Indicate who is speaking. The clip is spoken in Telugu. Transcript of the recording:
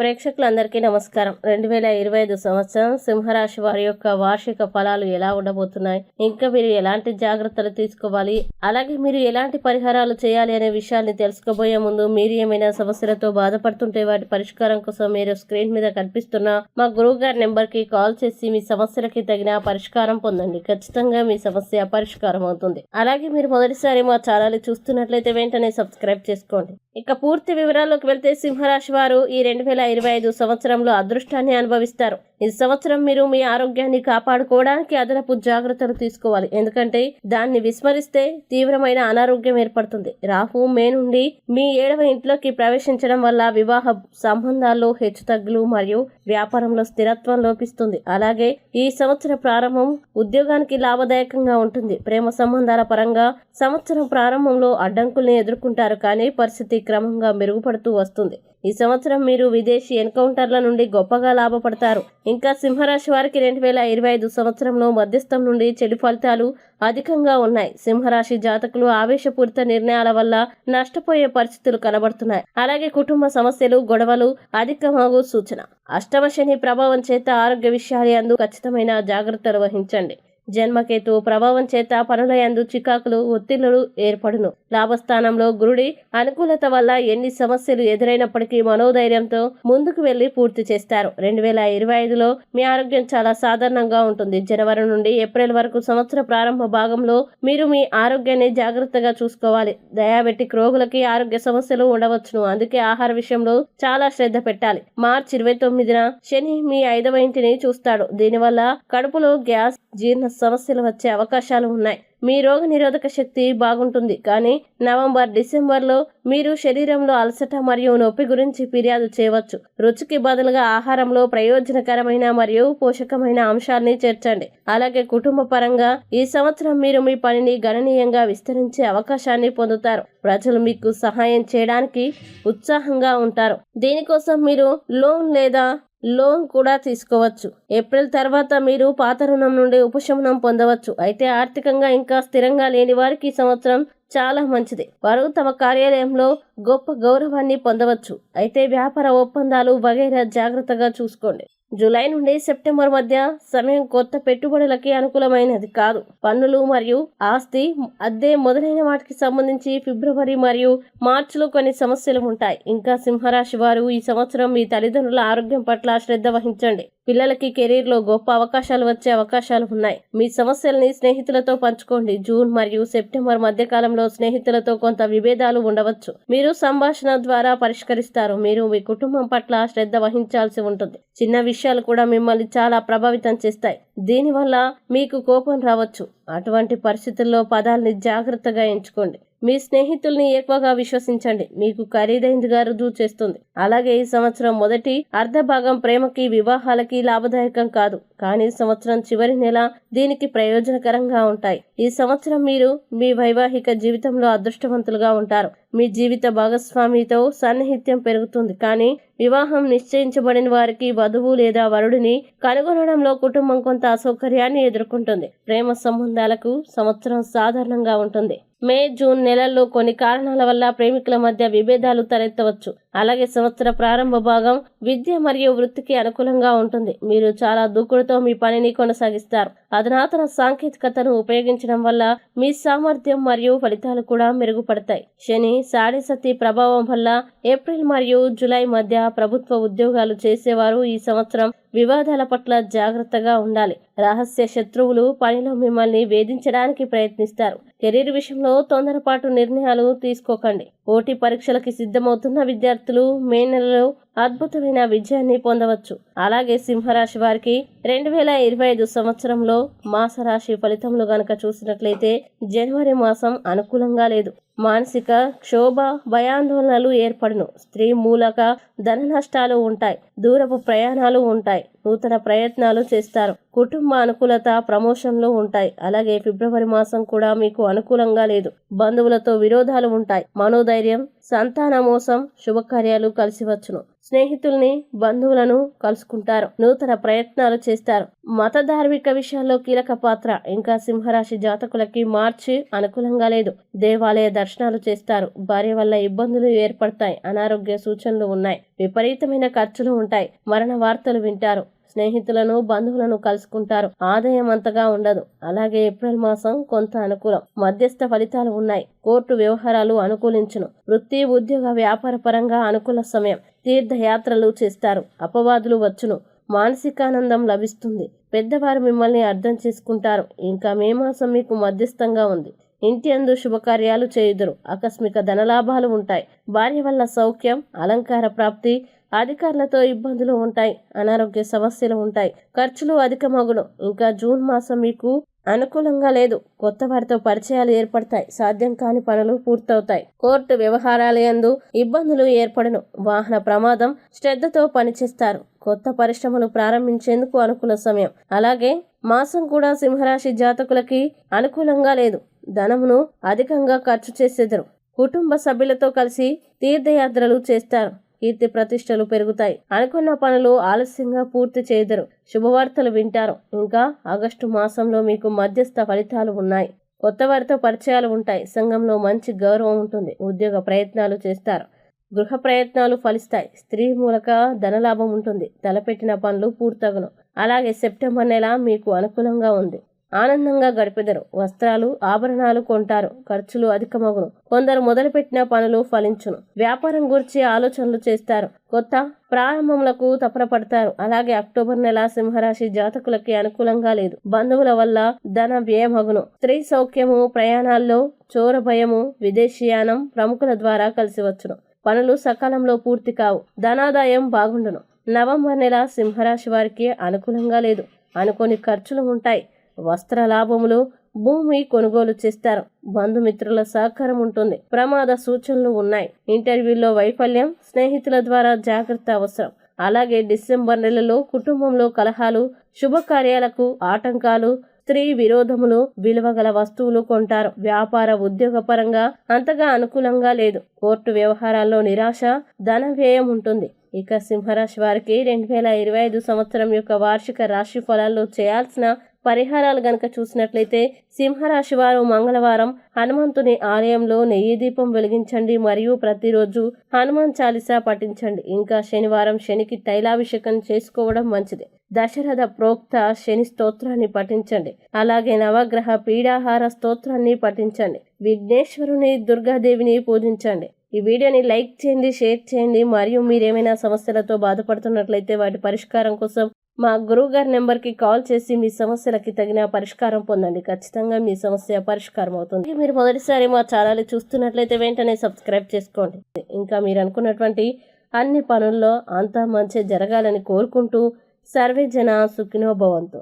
Speaker 1: ప్రేక్షకులందరికీ నమస్కారం. రెండు వేల ఇరవై ఐదు సంవత్సరం సింహరాశి వారి యొక్క వార్షిక ఫలాలు ఎలా ఉండబోతున్నాయి? ఇంకా మీరు ఎలాంటి జాగ్రత్తలు తీసుకోవాలి? అలాగే మీరు ఎలాంటి పరిహారాలు చేయాలి అనే విషయాన్ని తెలుసుకోబోయే ముందు మీరు ఏమైనా సమస్యలతో బాధపడుతుంటే వాటి పరిష్కారం కోసం మీరు స్క్రీన్ మీద కనిపిస్తున్న మా గురువు గారి నెంబర్కి కాల్ చేసి మీ సమస్యలకి తగిన పరిష్కారం పొందండి. ఖచ్చితంగా మీ సమస్య పరిష్కారం అవుతుంది. అలాగే మీరు మొదటిసారి మా ఛానల్ చూస్తున్నట్లయితే వెంటనే సబ్స్క్రైబ్ చేసుకోండి. ఇక పూర్తి వివరాల్లోకి వెళ్తే సింహరాశి వారు ఈ రెండు వేల ఇరవై ఐదు సంవత్సరంలో అదృష్టాన్ని అనుభవిస్తారు. ఈ సంవత్సరం మీరు మీ ఆరోగ్యాన్ని కాపాడుకోవడానికి అదనపు జాగ్రత్తలు తీసుకోవాలి. ఎందుకంటే దాన్ని విస్మరిస్తే తీవ్రమైన అనారోగ్యం ఏర్పడుతుంది. రాహు మే నుండి మీ ఏడవ ఇంట్లోకి ప్రవేశించడం వల్ల వివాహ సంబంధాల్లో హెచ్చుతగ్గులు మరియు వ్యాపారంలో స్థిరత్వం లోపిస్తుంది. అలాగే ఈ సంవత్సర ప్రారంభం ఉద్యోగానికి లాభదాయకంగా ఉంటుంది. ప్రేమ సంబంధాల పరంగా సంవత్సరం ప్రారంభంలో అడ్డంకుల్ని ఎదుర్కొంటారు. కానీ పరిస్థితి క్రమంగా మెరుగుపడుతూ వస్తుంది. ఈ సంవత్సరం మీరు విదేశీ ఎన్కౌంటర్ల నుండి గొప్పగా లాభపడతారు. ఇంకా సింహరాశి వారికి రెండు వేల ఇరవై ఐదు సంవత్సరంలో మధ్యస్థం నుండి చెడు ఫలితాలు అధికంగా ఉన్నాయి. సింహరాశి జాతకులు ఆవేశపూరిత నిర్ణయాల వల్ల నష్టపోయే పరిస్థితులు కనబడుతున్నాయి. అలాగే కుటుంబ సమస్యలు గొడవలు అధికమగు సూచన. అష్టమ శని ప్రభావం చేత ఆరోగ్య విషయాలు అందు ఖచ్చితమైన జాగ్రత్తలు వహించండి. జన్మకేతు ప్రభావం చేత పనుల యందు చికాకులు ఒత్తిళ్ళు ఏర్పడును. లాభస్థానంలో గురుడి అనుకూలత వల్ల ఎన్ని సమస్యలు ఎదురైనప్పటికీ మనోధైర్యంతో ముందుకు వెళ్ళి పూర్తి చేస్తారు. రెండు వేల ఇరవై ఐదులో మీ ఆరోగ్యం చాలా సాధారణంగా ఉంటుంది. జనవరి నుండి ఏప్రిల్ వరకు సంవత్సర ప్రారంభ భాగంలో మీరు మీ ఆరోగ్యాన్ని జాగ్రత్తగా చూసుకోవాలి. డయాబెటిక్ రోగులకి ఆరోగ్య సమస్యలు ఉండవచ్చును. అందుకే ఆహార విషయంలో చాలా శ్రద్ధ పెట్టాలి. మార్చి ఇరవై తొమ్మిదిన శని మీ ఐదవ ఇంటిని చూస్తాడు. దీనివల్ల కడుపులో గ్యాస్ జీర్ణ సమస్యలు వచ్చే అవకాశాలు ఉన్నాయి. మీ రోగ నిరోధక శక్తి బాగుంటుంది. కానీ నవంబర్ డిసెంబర్లో మీరు శరీరంలో అలసట మరియు నొప్పి గురించి ఫిర్యాదు చేయవచ్చు. రుచికి బదులుగా ఆహారంలో ప్రయోజనకరమైన మరియు పోషకమైన అంశాన్ని చేర్చండి. అలాగే కుటుంబ పరంగా ఈ సంవత్సరం మీరు మీ పనిని గణనీయంగా విస్తరించే అవకాశాన్ని పొందుతారు. ప్రజలు మీకు సహాయం చేయడానికి ఉత్సాహంగా ఉంటారు. దీనికోసం మీరు లోన్ లేదా లోన్ కూడా తీసుకోవచ్చు. ఏప్రిల్ తర్వాత మీరు పాత రుణం నుండి ఉపశమనం పొందవచ్చు. అయితే ఆర్థికంగా ఇంకా స్థిరంగా లేని వారికి ఈ సంవత్సరం చాలా మంచిది. వారు తమ కార్యాలయంలో గొప్ప గౌరవాన్ని పొందవచ్చు. అయితే వ్యాపార ఒప్పందాలు వగైరా జాగ్రత్తగా చూసుకోండి. జూలై నుండి సెప్టెంబర్ మధ్య సమయం కొత్త పెట్టుబడులకి అనుకూలమైనది కాదు. పన్నులు మరియు ఆస్తి అద్దె మొదలైన వాటికి సంబంధించి ఫిబ్రవరి మరియు మార్చిలో కొన్ని సమస్యలు ఉంటాయి. ఇంకా సింహరాశి వారు ఈ సంవత్సరం మీ తల్లిదండ్రుల ఆరోగ్యం పట్ల శ్రద్ధ వహించండి. పిల్లలకి కెరీర్లో గొప్ప అవకాశాలు వచ్చే అవకాశాలు ఉన్నాయి. మీ సమస్యల్ని స్నేహితులతో పంచుకోండి. జూన్ మరియు సెప్టెంబర్ మధ్యకాలంలో స్నేహితులతో కొంత విభేదాలు ఉండవచ్చు. మీరు సంభాషణ ద్వారా పరిష్కరిస్తారు. మీరు మీ కుటుంబం పట్ల శ్రద్ధ వహించాల్సి ఉంటుంది. చిన్న విషయాలు కూడా మిమ్మల్ని చాలా ప్రభావితం చేస్తాయి. దీనివల్ల మీకు కోపం రావచ్చు. అటువంటి పరిస్థితుల్లో పదాల్ని జాగ్రత్తగా ఎంచుకోండి. మీ స్నేహితుల్ని ఎక్కువగా విశ్వసించండి. మీకు ఖరీదైందిగా రుజువు చేస్తుంది అలాగే ఈ సంవత్సరం మొదటి అర్ధభాగం ప్రేమకి వివాహాలకి లాభదాయకం కాదు. కానీ సంవత్సరం చివరి నెల దీనికి ప్రయోజనకరంగా ఉంటాయి. ఈ సంవత్సరం మీరు మీ వైవాహిక జీవితంలో అదృష్టవంతులుగా ఉంటారు. మీ జీవిత భాగస్వామితో సన్నిహిత్యం పెరుగుతుంది. కానీ వివాహం నిశ్చయించబడిన వారికి వధువు లేదా వరుడిని కనుగొనడంలో కుటుంబం కొంత అసౌకర్యాన్ని ఎదుర్కొంటుంది. ప్రేమ సంబంధాలకు సంవత్సరం సాధారణంగా ఉంటుంది. మే జూన్ నెలల్లో కొన్ని కారణాల వల్ల ప్రేమికుల మధ్య విభేదాలు తలెత్తవచ్చు. అలాగే సంవత్సర ప్రారంభ భాగం విద్య మరియు వృత్తికి అనుకూలంగా ఉంటుంది. మీరు చాలా దూకుడుతో మీ పనిని కొనసాగిస్తారు. అధునాతన సాంకేతికతను ఉపయోగించడం వల్ల మీ సామర్థ్యం మరియు ఫలితాలు కూడా మెరుగుపడతాయి. శని సాడేసతి ప్రభావం వల్ల ఏప్రిల్ మరియు జూలై మధ్య ప్రభుత్వ ఉద్యోగాలు చేసేవారు ఈ సంవత్సరం వివాదాల పట్ల జాగ్రత్తగా ఉండాలి. రహస్య శత్రువులు పనిలో మిమ్మల్ని వేధించడానికి ప్రయత్నిస్తారు. కెరీర్ విషయంలో తొందరపాటు నిర్ణయాలు తీసుకోకండి. పోటీ పరీక్షలకి సిద్ధమవుతున్న విద్యార్థులు మే నెలలో అద్భుతమైన విజయాన్ని పొందవచ్చు. అలాగే సింహరాశి వారికి రెండు వేల ఇరవై ఐదు సంవత్సరంలో మాసరాశి ఫలితములు గనక చూసినట్లయితే జనవరి మాసం అనుకూలంగా లేదు. మానసిక క్షోభ భయాందోళనలు ఏర్పడును. స్త్రీ మూలక ధన నష్టాలు ఉంటాయి. దూరపు ప్రయాణాలు ఉంటాయి. నూతన ప్రయత్నాలు చేస్తారు. కుటుంబ అనుకూలత ప్రమోషన్లు ఉంటాయి. అలాగే ఫిబ్రవరి మాసం కూడా మీకు అనుకూలంగా లేదు. బంధువులతో విరోధాలు ఉంటాయి. మనోధైర్యం సంతాన మోసం శుభకార్యాలు కలిసి వచ్చును. స్నేహితుల్ని బంధువులను కలుసుకుంటారు. నూతన ప్రయత్నాలు చేస్తారు. మత ధార్మిక విషయాల్లో కీలక పాత్ర. ఇంకా సింహరాశి జాతకులకి మార్చి అనుకూలంగా లేదు. దేవాలయ దర్శనాలు చేస్తారు. భార్య వల్ల ఇబ్బందులు ఏర్పడతాయి. అనారోగ్య సూచనలు ఉన్నాయి. విపరీతమైన ఖర్చులు ఉంటాయి. మరణ వార్తలు వింటారు. స్నేహితులను బంధువులను కలుసుకుంటారు. ఆదాయం అంతగా ఉండదు. అలాగే ఏప్రిల్ మాసం కొంత అనుకూలం. మధ్యస్థ ఫలితాలు ఉన్నాయి. కోర్టు వ్యవహారాలు అనుకూలించును. వృత్తి ఉద్యోగ వ్యాపార పరంగా అనుకూల సమయం. తీర్థయాత్రలు చేస్తారు. అపవాదులు వచ్చును. మానసికానందం లభిస్తుంది. పెద్దవారు మిమ్మల్ని అర్థం చేసుకుంటారు. ఇంకా మే మాసం మీకు మధ్యస్థంగా ఉంది. ఇంటి అందు శుభకార్యాలు చేయుదురు. ఆకస్మిక ధనలాభాలు ఉంటాయి. భార్య వల్ల సౌఖ్యం అలంకార ప్రాప్తి అధికారులతో ఇబ్బందులు ఉంటాయి అనారోగ్య సమస్యలు ఉంటాయి ఖర్చులు అధికమగును. ఇంకా జూన్ మాసం మీకు అనుకూలంగా లేదు. కొత్త వారితో పరిచయాలు ఏర్పడతాయి. సాధ్యం కాని పనులు పూర్తవుతాయి. కోర్టు వ్యవహారాలయందు ఇబ్బందులు ఏర్పడను. వాహన ప్రమాదం శ్రద్ధతో పనిచేస్తారు. కొత్త పరిశ్రమలు ప్రారంభించేందుకు అనుకూల సమయం. అలాగే మాసం కూడా సింహరాశి జాతకులకి అనుకూలంగా లేదు. ధనమును అధికంగా ఖర్చు చేసేదరు. కుటుంబ సభ్యులతో కలిసి తీర్థయాత్రలు చేస్తారు. కీర్తి ప్రతిష్టలు పెరుగుతాయి. అనుకున్న పనులు ఆలస్యంగా పూర్తి చేయదరు. శుభవార్తలు వింటారు. ఇంకా ఆగస్టు మాసంలో మీకు మధ్యస్థ ఫలితాలు ఉన్నాయి. కొత్త వారితో పరిచయాలు ఉంటాయి. సంఘంలో మంచి గౌరవం ఉంటుంది. ఉద్యోగ ప్రయత్నాలు చేస్తారు. గృహ ప్రయత్నాలు ఫలిస్తాయి. స్త్రీ మూలక ధనలాభం ఉంటుంది. తలపెట్టిన పనులు పూర్తగును. అలాగే సెప్టెంబర్ నెల మీకు అనుకూలంగా ఉంది. ఆనందంగా గడిపెదరు. వస్త్రాలు ఆభరణాలు కొంటారు. ఖర్చులు అధికమగును. కొందరు మొదలుపెట్టిన పనులు ఫలించును. వ్యాపారం గురించి ఆలోచనలు చేస్తారు. కొత్త ప్రారంభములకు తపన పడతారు అలాగే అక్టోబర్ నెల సింహరాశి జాతకులకి అనుకూలంగా లేదు. బంధువుల వల్ల ధన వ్యయమగును. స్త్రీ సౌఖ్యము ప్రయాణాల్లో చోర భయము విదేశీయానం ప్రముఖుల ద్వారా కలిసి వచ్చును. పనులు సకాలంలో పూర్తి కావు. ధనాదాయం బాగుండును. నవంబర్ నెల సింహరాశి వారికి అనుకూలంగా లేదు. అనుకోని ఖర్చులు ఉంటాయి. వస్త్ర లాభములు భూమి కొనుగోలు చేస్తారు. బంధుమిత్రుల సహకారం ఉంటుంది. ప్రమాద సూచనలు ఉన్నాయి. ఇంటర్వ్యూలో వైఫల్యం స్నేహితుల ద్వారా జాగ్రత్త అవసరం. అలాగే డిసెంబర్ నెలలో కుటుంబంలో కలహాలు శుభకార్యాలకు ఆటంకాలు స్త్రీ విరోధములు విలువగల వస్తువులు కొంటారు. వ్యాపార ఉద్యోగ పరంగా అంతగా అనుకూలంగా లేదు. కోర్టు వ్యవహారాల్లో నిరాశ ధన వ్యయం ఉంటుంది. ఇక సింహరాశి వారికి రెండు వేల ఇరవై ఐదు సంవత్సరం యొక్క వార్షిక రాశి ఫలాల్లో చేయాల్సిన పరిహారాలు గనక చూసినట్లయితే సింహరాశి వారు మంగళవారం హనుమంతుని ఆలయంలో నెయ్యి దీపం వెలిగించండి మరియు ప్రతిరోజు హనుమాన్ చాలీసా పఠించండి. ఇంకా శనివారం శనికి తైలాభిషేకం చేసుకోవడం మంచిది. దశరథ ప్రోక్త శని స్తోత్రాన్ని పఠించండి. అలాగే నవగ్రహ పీడాహార స్తోత్రాన్ని పఠించండి. విఘ్నేశ్వరుని దుర్గాదేవిని పూజించండి. ఈ వీడియోని లైక్ చేయండి షేర్ చేయండి. మరియు మీరేమైనా సమస్యలతో బాధపడుతున్నట్లయితే వాటి పరిష్కారం కోసం మా గురువు గారి నెంబర్కి కాల్ చేసి మీ సమస్యలకి తగిన పరిష్కారం పొందండి. ఖచ్చితంగా మీ సమస్య పరిష్కారం అవుతుంది. మీరు మొదటిసారి మా ఛానల్ చూస్తున్నట్లయితే వెంటనే సబ్స్క్రైబ్ చేసుకోండి. ఇంకా మీరు అనుకున్నటువంటి అన్ని పనుల్లో అంతా మంచి జరగాలని కోరుకుంటూ సర్వే జన సుఖినోభవంతో